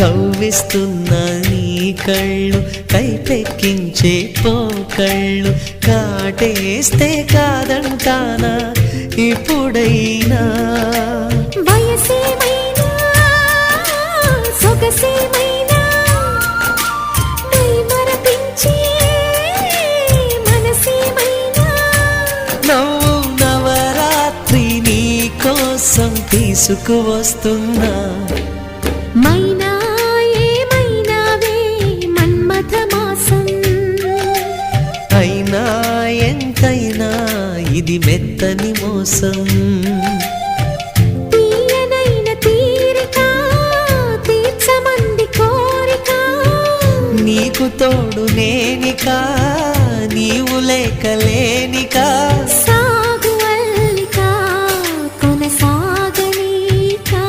కవ్విస్తున్న నీ కళ్ళు కైపెక్కించే పోకళ్ళు కాటేస్తే కాదంటానా ఇప్పుడైనా? వయసేమైనా సొగసేమైనా? మై కోసం తీసుకువస్తున్నా. మైనా ఇది మెత్తని మోసం. నీకు తోడు నేనిక నీవు లేక లేనిక. సాగు కొనసాగనికా.